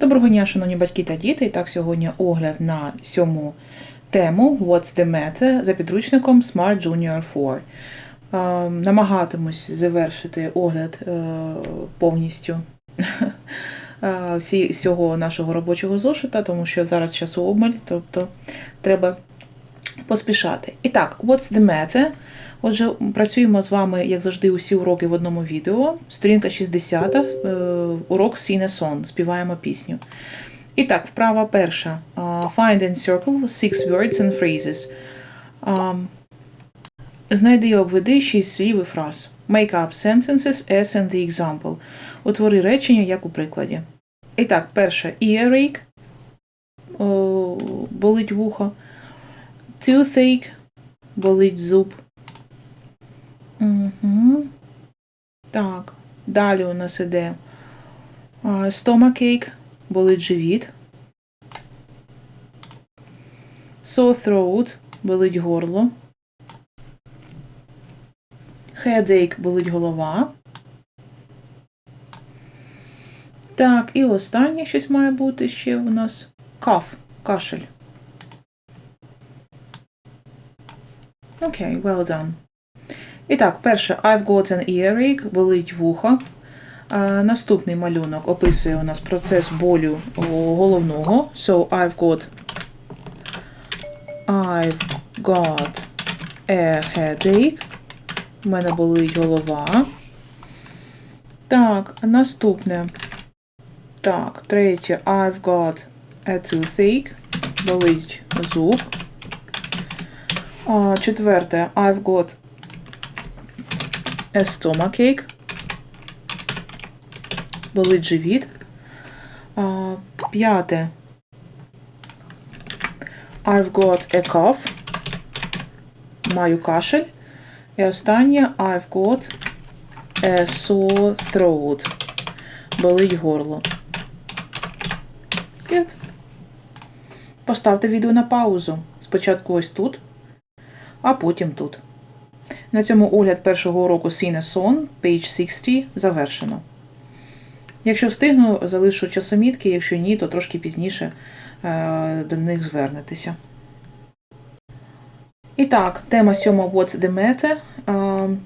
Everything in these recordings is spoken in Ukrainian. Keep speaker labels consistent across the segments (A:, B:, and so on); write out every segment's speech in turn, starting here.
A: Доброго дня, шановні батьки та діти. І так, сьогодні огляд на сьому тему What's the Matter за підручником Smart Junior 4. Е, намагатимусь завершити огляд е, повністю е, всього нашого робочого зошита, тому що зараз часу обмаль, тобто треба поспішати. І так, What's the Matter? Отже, працюємо з вами, як завжди, усі уроки в одному відео. Сторінка 60, е, урок Song. Співаємо пісню. І так, вправа перша. Find and circle six words and phrases. Знайди і обведи шість слів і фраз. Make up sentences as in the example. Утвори речення, як у прикладі. І так, перше. Earache. Болить вухо. Toothache. Болить зуб. Угу. Так. Далі у нас іде а, болить живіт. Sore throat, болить горло. Headache, болить голова. Так, і останнє щось має бути ще у нас cough, кашель. Окей, well done. І так, перше, I've got an earache, болить вухо. Наступний малюнок описує у нас процес болю головного. So, I've got I've got a headache. У мене болить голова. Так, наступне. Так, третє, I've got a toothache. Болить зуб. Четверте, I've got a stomachache. Болить живіт. А, П'яте. I've got a cough. Маю кашель. І останнє I've got a sore throat. Болить горло. Good. Поставте відео на паузу. Спочатку ось тут, а потім тут. На цьому огляд першого уроку Sing a page 60, завершено. Якщо встигну, залишу часомітки, якщо ні, то трошки пізніше е, до них звернетеся. І так, тема сьома What's the matter? Е,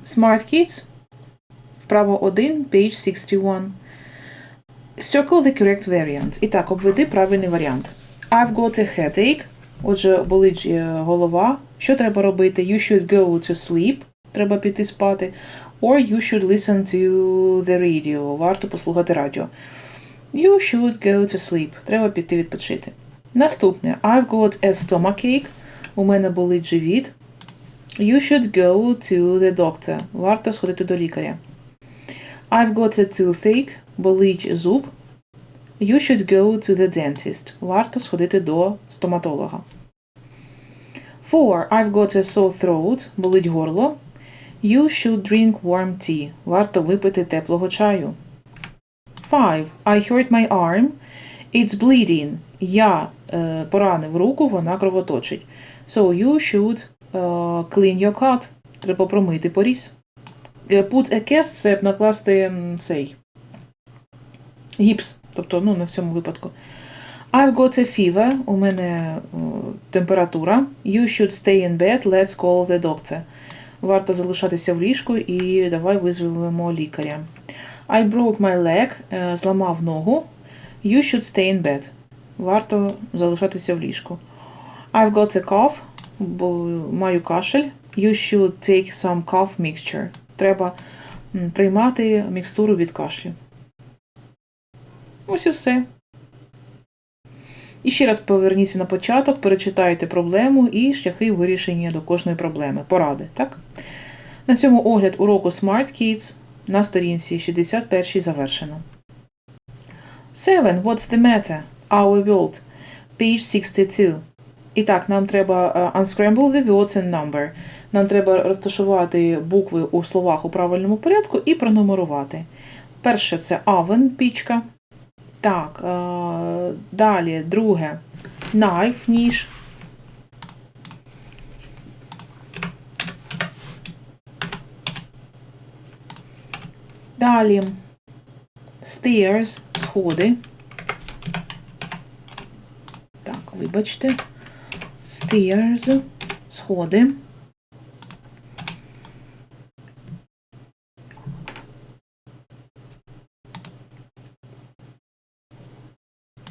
A: Smart Kids. Вправо 1, page 61. Circle the correct variant. І так, обведи правильний варіант. I've got a headache. Отже, болить е, голова. Що треба робити? You should go to sleep. Треба піти спати. Or you should listen to the radio. Варто послухати радіо. You should go to sleep. Треба піти відпочити. Наступне. I've got a stomachache. У мене болить живіт. You should go to the doctor. Варто сходити до лікаря. I've got a toothache. Болить зуб. You should go to the dentist. Варто сходити до стоматолога. Four. I've got a sore throat. Болить горло. You should drink warm tea. Варто випити теплого чаю. Five. I hurt my arm. It's bleeding. Я е, поранив руку, вона кровоточить. So you should е, clean your cut. Треба промити поріз. Е, Put a cast – це накласти цей гіпс. Тобто, ну, не в цьому випадку. I've got a fever. У мене температура. You should stay in bed. Let's call the doctor. Варто залишатися в ліжку і давай визвемо лікаря. I broke my leg. е, Зламав ногу. You should stay in bed. Варто залишатися в ліжку. I've got a cough. Бо маю кашель. You should take some cough mixture. Треба приймати мікстуру від кашлю. Ось і все. І ще раз поверніться на початок, перечитайте проблему і шляхи вирішення до кожної проблеми. Поради, так? На цьому огляд уроку Smart Kids на сторінці 61 завершено. 7. What's the matter? Our world. Page 62. І так, нам треба е, unscramble the words and number. Нам треба розташувати букви у словах у правильному порядку і пронумерувати. Перше це oven, пічка. Так, е, далі друге knife, ніж. Далі stairs, сходи. Так, вибачте. Stairs. Сходи.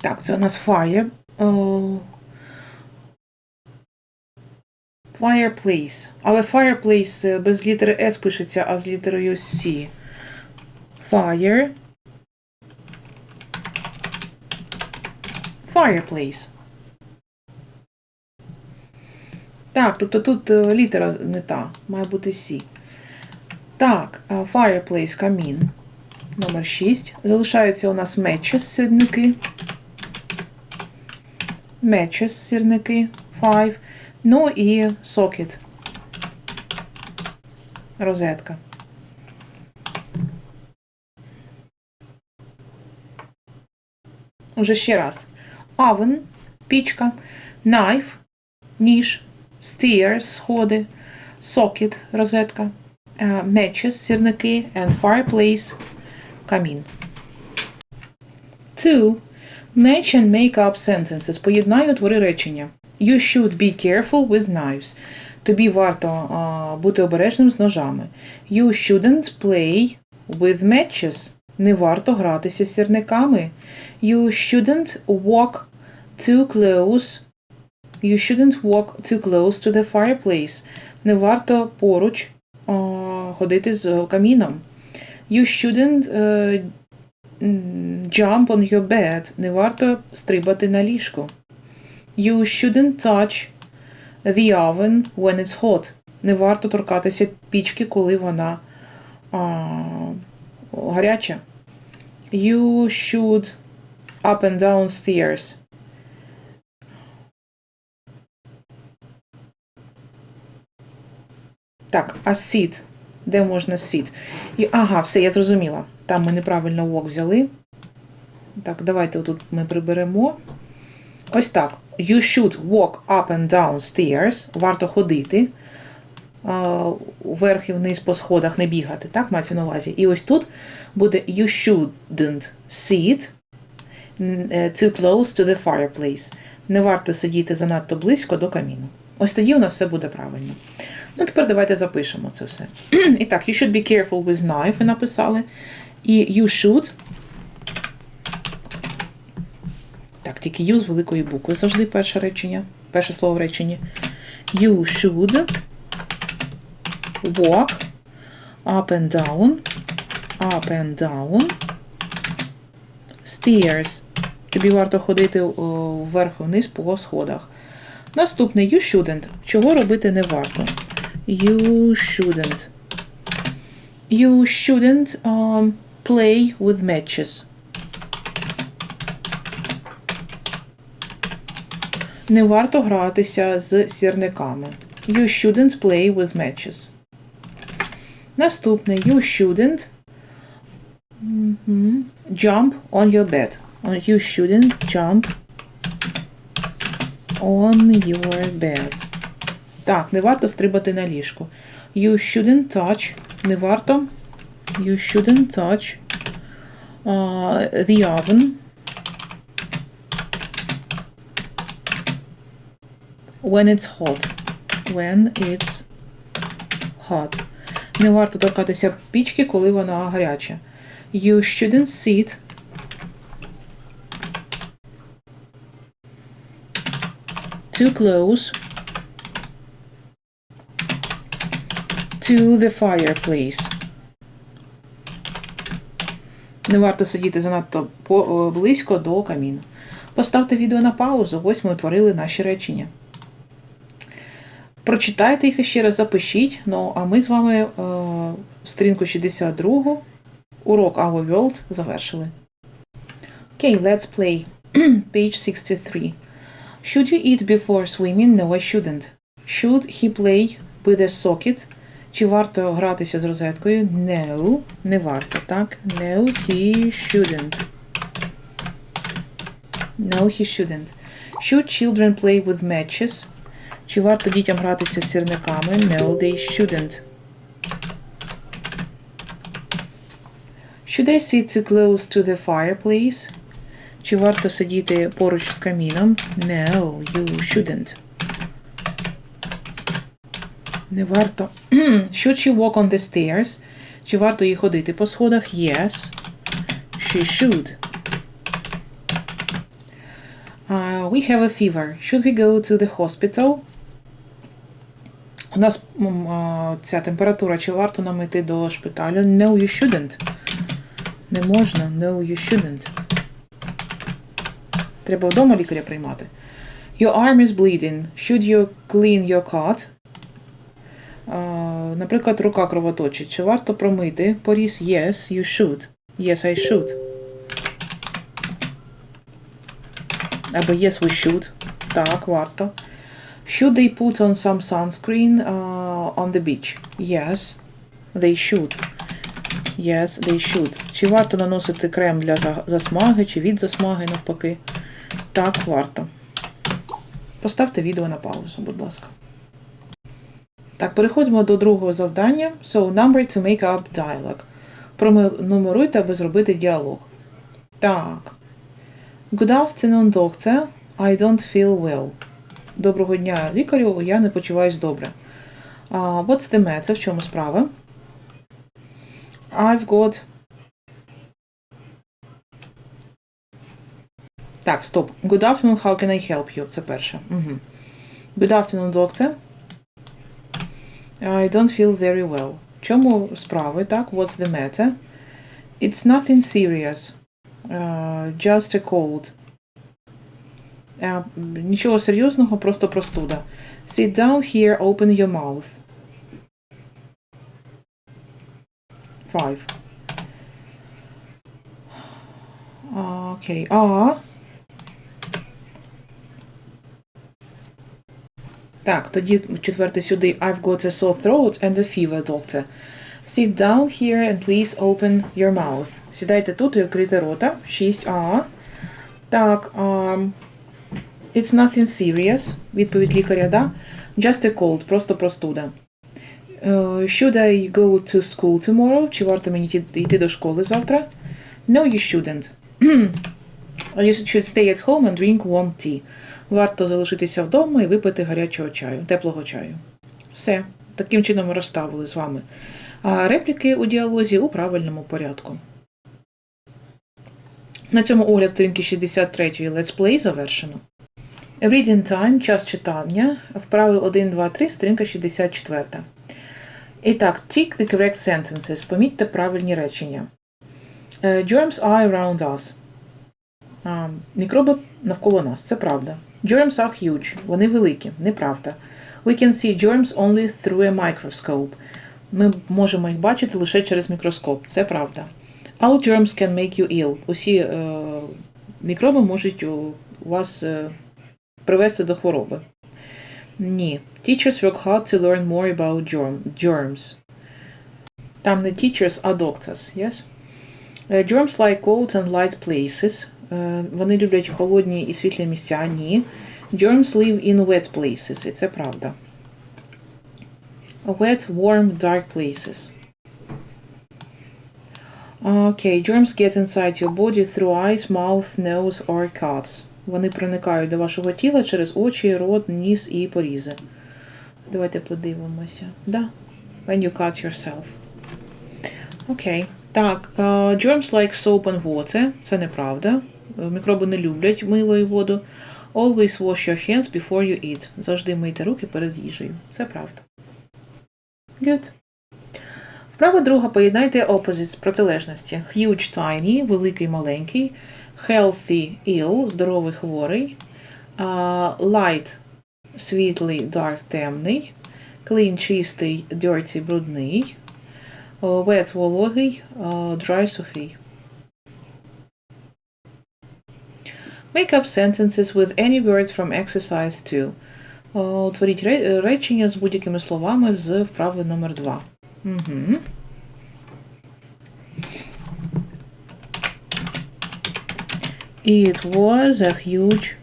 A: Так, це у нас fire. О, Fireplace. Але fireplace е, без літери S пишеться, а з літерою C. Fire. Fireplace. Так, тобто тут е, літера не та, має бути C. Так, fireplace, камін. Номер 6. Залишаються у нас matches, сірники. Matches, сірники. 5. Ну і socket. Розетка. Уже ще раз. Oven, пічка, knife, ніж, stairs, сходи, socket, розетка, е, matches, сірники, and fireplace, камін. 2. Match and make up sentences. Поєднай утвори речення. You should be careful with knives. Тобі варто а, бути обережним з ножами. You shouldn't play with matches. Не варто гратися з сірниками. You shouldn't walk too close. You shouldn't walk too close to the fireplace. Не варто поруч а, ходити з каміном. You shouldn't е, м, jump on your bed. Не варто стрибати на ліжку. You shouldn't touch the oven when it's hot. Не варто торкатися пічки, коли вона а, гаряча. You should up and down stairs. Так, а sit? Де можна sit? Ага, все, я зрозуміла. Там ми неправильно walk взяли. Так, давайте тут ми приберемо. Ось так. You should walk up and down stairs. Варто ходити. а, Вверх і вниз по сходах не бігати, так, мається на увазі. І ось тут буде You shouldn't sit е, too close to the fireplace. Не варто сидіти занадто близько до каміну. Ось тоді у нас все буде правильно. Ну, тепер давайте запишемо це все. І так, you should be careful with knife, ви написали. І you should. Так, тільки you з великої букви завжди перше речення. Перше слово в реченні. You should walk up and down. Up and down. Stairs. Тобі варто ходити о, вверх вниз по сходах. Наступне you shouldn't. Чого робити не варто? You shouldn't. You shouldn't um, play with matches. Не варто гратися з сірниками. You shouldn't play with matches. Наступне you shouldn't jump on your bed. You shouldn't jump on your bed. Так, не варто стрибати на ліжку. You shouldn't touch. Не варто. You shouldn't touch uh, the oven. When it's hot. When it's hot. Не варто торкатися пічки, коли вона гаряча. You shouldn't sit too close to the fireplace. Не варто сидіти занадто е, близько до каміну. Поставте відео на паузу, ось ми утворили наші речення. Прочитайте їх ще раз, запишіть. Ну, а ми з вами е, сторінку 62, урок Our World завершили. Okay, let's play. Page 63. Should you eat before swimming? No, I shouldn't. Should he play with a socket? Чи варто гратися з розеткою? No, не варто, так? No, he shouldn't. No, he shouldn't. Should children play with matches? Чи варто дітям гратися з сірниками? No, they shouldn't. Should I sit too close to the fireplace? Чи варто сидіти поруч з каміном? No, you shouldn't. Не варто. Should she walk on the stairs? Чи варто їй ходити по сходах? Yes. She should. Uh, we have a fever. Should we go to the hospital? У нас а, ця температура. Чи варто нам йти до шпиталю? No, you shouldn't. Не можна. No, you shouldn't. Треба вдома лікаря приймати. Your arm is bleeding. Should you clean your cut? Наприклад, рука кровоточить. Чи варто промити поріз? Yes, you should. Yes, I should. Або yes, we should. Так, варто. Should they put on some sunscreen uh, on the beach? Yes, they should. Yes, they should. Чи варто наносити крем для засмаги, чи від засмаги навпаки? Так, варто. Поставте відео на паузу, будь ласка. Так, переходимо до другого завдання. So, number to make up dialogue. Пронумеруйте, аби зробити діалог. Так. Good afternoon, doctor. I don't feel well. Доброго дня, лікарю, я не почуваюсь добре. Uh, what's the matter? В чому справа? I've got. Так, стоп. Good afternoon, how can I help you? Це перше. Угу. Good afternoon, doctor. I don't feel very well. В чому справи? Так, what's the matter? It's nothing serious. Uh, just a cold. Uh, нічого серйозного, просто простуда. Sit down here, open your mouth. Five. Окей. А. Так, тоді четвертий сюди. I've got a sore throat and a fever, doctor. Sit down here and please open your mouth. Сідайте тут і відкрийте рота. 6А. Так. Um, it's nothing serious. Відповідь лікаря, да? Just a cold, просто простуда. Uh, should I go to school tomorrow? Чи варто мені йти до школи завтра? No, you shouldn't. You should stay at home and drink warm tea. Варто залишитися вдома і випити гарячого чаю, теплого чаю. Все. Таким чином розставили з вами а репліки у діалозі у правильному порядку. На цьому огляд сторінки 63 Let's Play завершено. Reading time, час читання, вправи 1, 2, 3, сторінка 64. І так, tick the correct sentences. Помітьте правильні речення. Е, Germs are around us. Мікроби навколо нас. Це правда. Germs are huge. Вони великі. Неправда. We can see germs only through a microscope. Ми можемо їх бачити лише через мікроскоп. Це правда. All germs can make you ill. Усі е, мікроби можуть у вас е, привести до хвороби. Ні. Teachers work hard to learn more about germ, germs. Там не teachers, а doctors, yes? Е, Germs like cold and light places. Е, Вони люблять холодні і світлі місця. Ні. Germs live in wet places. І це правда. Wet, warm, dark places. Okay, germs get inside your body through eyes, mouth, nose or cuts. Вони проникають до вашого тіла через очі, рот, ніс і порізи. Давайте подивимося. Да. When you cut yourself. Окей. Так, е, germs like soap and water. Це неправда. Е, Мікроби не люблять мило і воду. Always wash your hands before you eat. Завжди мийте руки перед їжею. Це правда. Good. Вправа друга поєднайте opposites, протилежності. Huge, tiny, великий, маленький. Healthy, ill, здоровий, хворий. Uh, light, світлий, dark, темний. Clean, чистий, dirty, брудний. Wet, вологий, dry, сухий. Make up sentences with any words from exercise 2. Uh, Утворіть ре- речення з будь-якими словами з вправи номер 2. Угу. It was a huge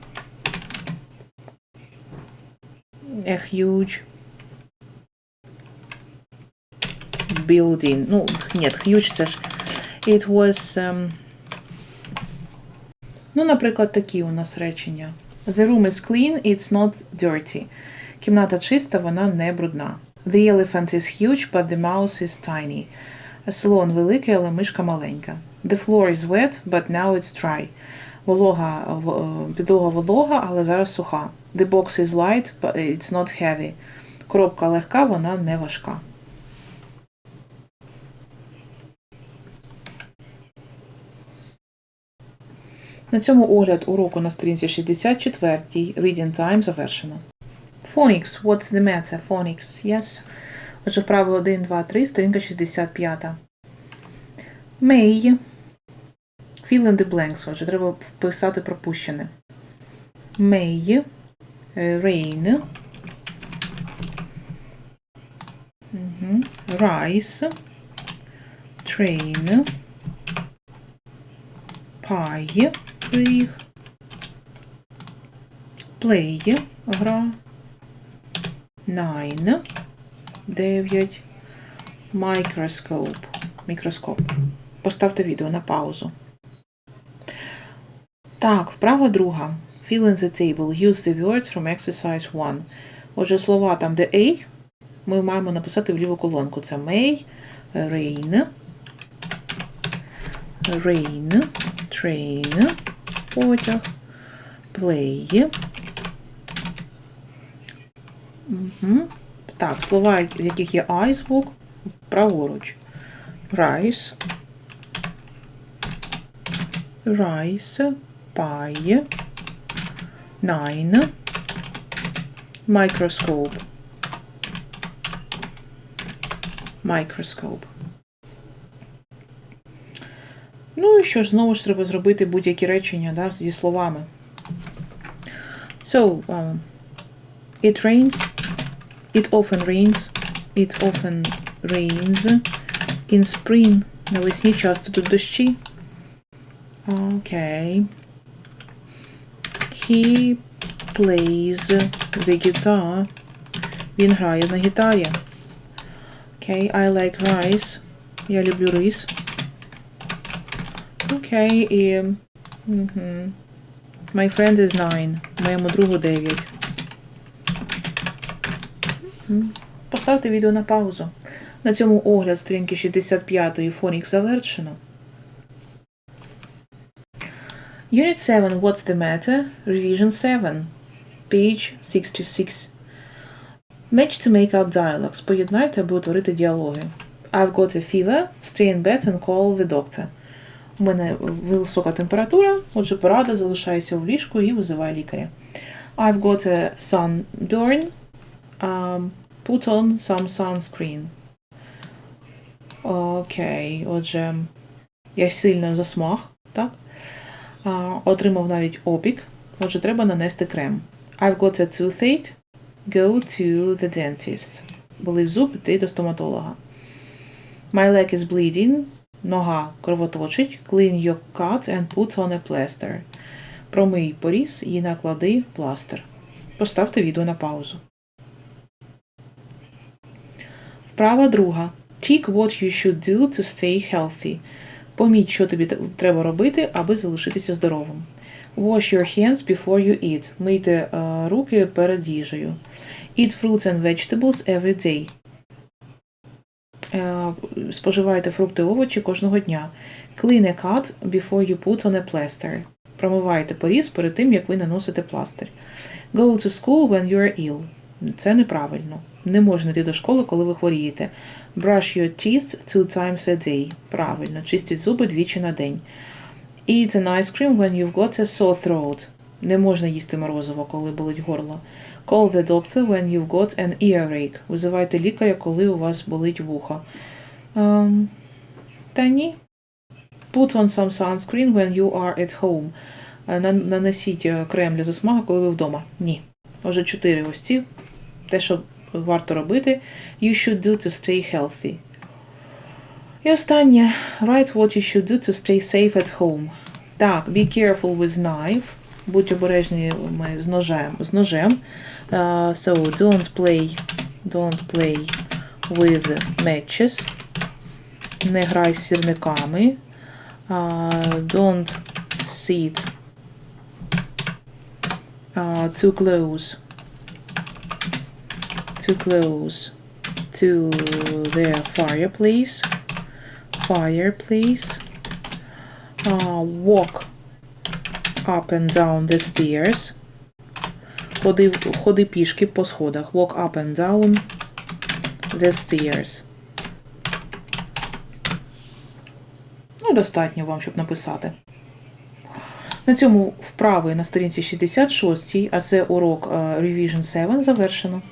A: a huge building. Ну, нет, huge це ж. It was um, Ну, наприклад, такі у нас речення. The room is clean, it's not dirty. Кімната чиста, вона не брудна. The elephant is huge, but the mouse is tiny. Слон великий, але мишка маленька. The floor is wet, but now it's dry. Волога, е, підлога волога, але зараз суха. The box is light, but it's not heavy. Коробка легка, вона не важка. На цьому огляд уроку на сторінці 64 Reading Time завершено. Phonics. What's the matter? Phonics. Yes. Отже, вправи 1, 2, 3, сторінка 65. May. Fill in the blanks. Отже, треба вписати пропущене. May. е, Rain. Rice. Train. Pie. Пиріг. Play. Гра. Nine. Дев'ять. Microscope. Мікроскоп. Поставте відео на паузу. Так, вправа друга. Fill in the table. Use the words from exercise 1. Отже, слова там, де A, ми маємо написати в ліву колонку. Це may, rain, rain, train, потяг, play. Угу. Так, слова, в яких є I звук, праворуч. Rice, rice, pie, nine, microscope. Microscope. Ну і що ж, знову ж треба зробити будь-які речення да, зі словами. So, um, it rains. It often rains. It often rains. In spring. Навесні часто тут дощі. Окей. He plays the guitar. Він грає на гітарі. Окей, I like rice. Я люблю рис. Окей, і... Угу. My friend is nine. Моєму другу 9. Поставте відео на паузу. На цьому огляд сторінки 65-ї фонік завершено. Unit 7 What's the matter? Revision 7. Page 66. Match to make up dialogues. Поєднайте, аби утворити діалоги. I've got a fever. Stay in bed and call the doctor. У мене висока температура, отже, порада залишайся в ліжку і визивай лікаря. I've got a sunburn. Um, put on some sunscreen. Окей, отже, я сильно засмаг, так? А, отримав навіть опік, отже, треба нанести крем. I've got a toothache. Go to the dentist. Болить зуб, йти до стоматолога. My leg is bleeding. Нога кровоточить. Clean your cut and put on a plaster. Промий поріз і наклади пластир. Поставте відео на паузу. Вправа друга. Tick what you should do to stay healthy. Поміть, що тобі треба робити, аби залишитися здоровим. Wash your hands before you eat. Мийте е, руки перед їжею. Eat fruits and vegetables every day. Е, споживайте фрукти і овочі кожного дня. Clean a cut before you put on a plaster. Промивайте поріз перед тим, як ви наносите пластир. Go to school when you are ill. Це неправильно. Не можна йти до школи, коли ви хворієте. Brush your teeth two times a day. Правильно. Чистіть зуби двічі на день. Eat an ice cream when you've got a sore throat. Не можна їсти морозиво, коли болить горло. Call the doctor when you've got an earache. Визивайте лікаря, коли у вас болить вухо. Ем, та ні. Put on some sunscreen when you are at home. Е, на- Нанесіть е, крем для засмаги, коли ви вдома. Ні. Отже, чотири ось ці. Те, що варто робити. You should do to stay healthy. І останнє. Write what you should do to stay safe at home. Так, be careful with knife. Будь обережні ми з ножем. З ножем. Uh, so, don't play, don't play with matches. Не грай з сірниками. Uh, don't sit uh, too close. Too close to the fireplace. Fireplace. Uh, walk up and down the stairs. Ходи, ходи пішки по сходах. Walk up and down the stairs. Ну, достатньо вам, щоб написати. На цьому вправи на сторінці 66, а це урок е, Revision 7, завершено.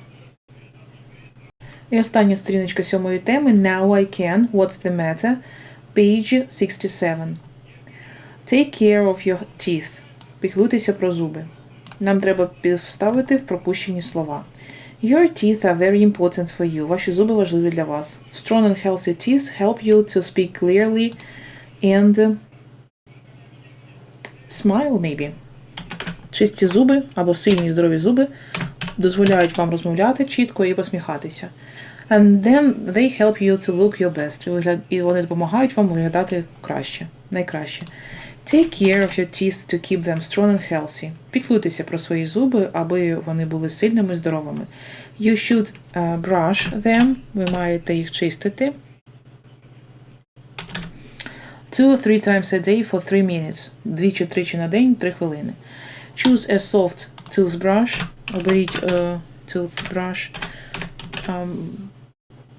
A: І остання сторіночка сьомої теми Now I can, What's the matter? Page 67. Take care of your teeth. Піклуйтеся про зуби. Нам треба вставити в пропущені слова. Your teeth are very important for you. Ваші зуби важливі для вас. Strong and healthy teeth help you to speak clearly and smile, maybe. Чисті зуби або сильні здорові зуби дозволяють вам розмовляти чітко і посміхатися. And then they help you to look your best. І вони допомагають вам виглядати краще, найкраще. Take care of your teeth to keep them strong and healthy. Піклуйтеся про свої зуби, аби вони були сильними і здоровими. You should uh, brush them. Ви маєте їх чистити. Two or three times a day for three minutes. Двічі-тричі на день, три хвилини. Choose a soft toothbrush. Оберіть е, toothbrush. Um,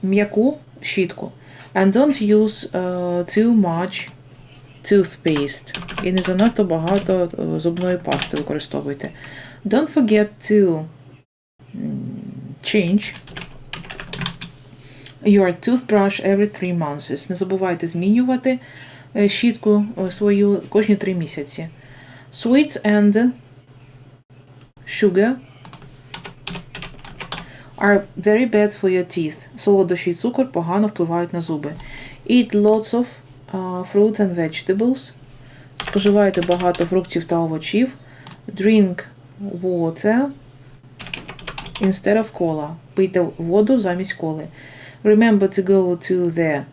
A: м'яку щітку. And don't use uh, too much toothpaste. І не занадто багато е, зубної пасти використовуйте. Don't forget to change your toothbrush every three months. Не забувайте змінювати е, щітку е, свою кожні три місяці. Sweets and sugar are very bad for your teeth. Солодощі і цукор погано впливають на зуби. Eat lots of fruits and vegetables. Споживайте багато фруктів та овочів. Drink water instead of cola. Пийте воду замість коли. Remember to go to the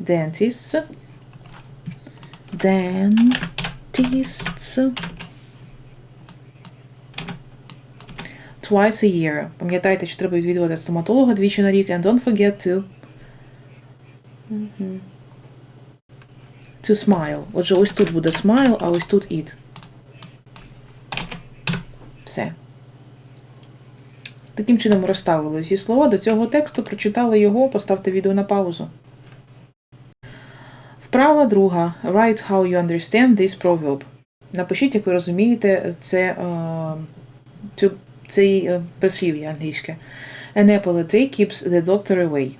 A: dentist. Dentists. Twice a year. Пам'ятайте, що треба відвідувати стоматолога двічі на рік. And don't forget to Мгм. To smile. Отже, ось тут буде smile, а ось тут eat. Все. Таким чином розставили всі слова до цього тексту, прочитали його, поставте відео на паузу. Вправа друга. Write how you understand this proverb. Напишіть, як ви розумієте, це, е, цю, цей е, прислів'я англійське. An apple a day keeps the doctor away.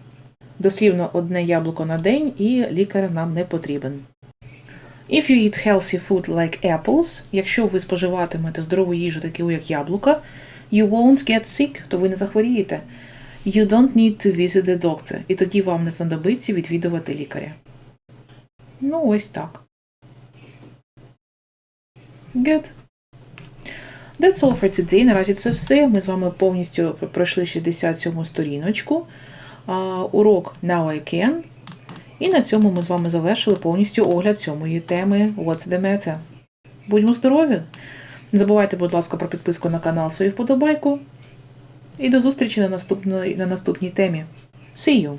A: Дослівно одне яблуко на день і лікар нам не потрібен. If you eat healthy food like apples, якщо ви споживатимете здорову їжу, таку як яблука, you won't get sick, то ви не захворієте. You don't need to visit the doctor. І тоді вам не знадобиться відвідувати лікаря. Ну, ось так. Good. That's all for today. Наразі це все. Ми з вами повністю пройшли 67 сторіночку. А, урок Now I Can. І на цьому ми з вами завершили повністю огляд сьомої теми What's the matter? Будьмо здорові! Не забувайте, будь ласка, про підписку на канал свою вподобайку. І до зустрічі на наступної, на наступній темі. See you!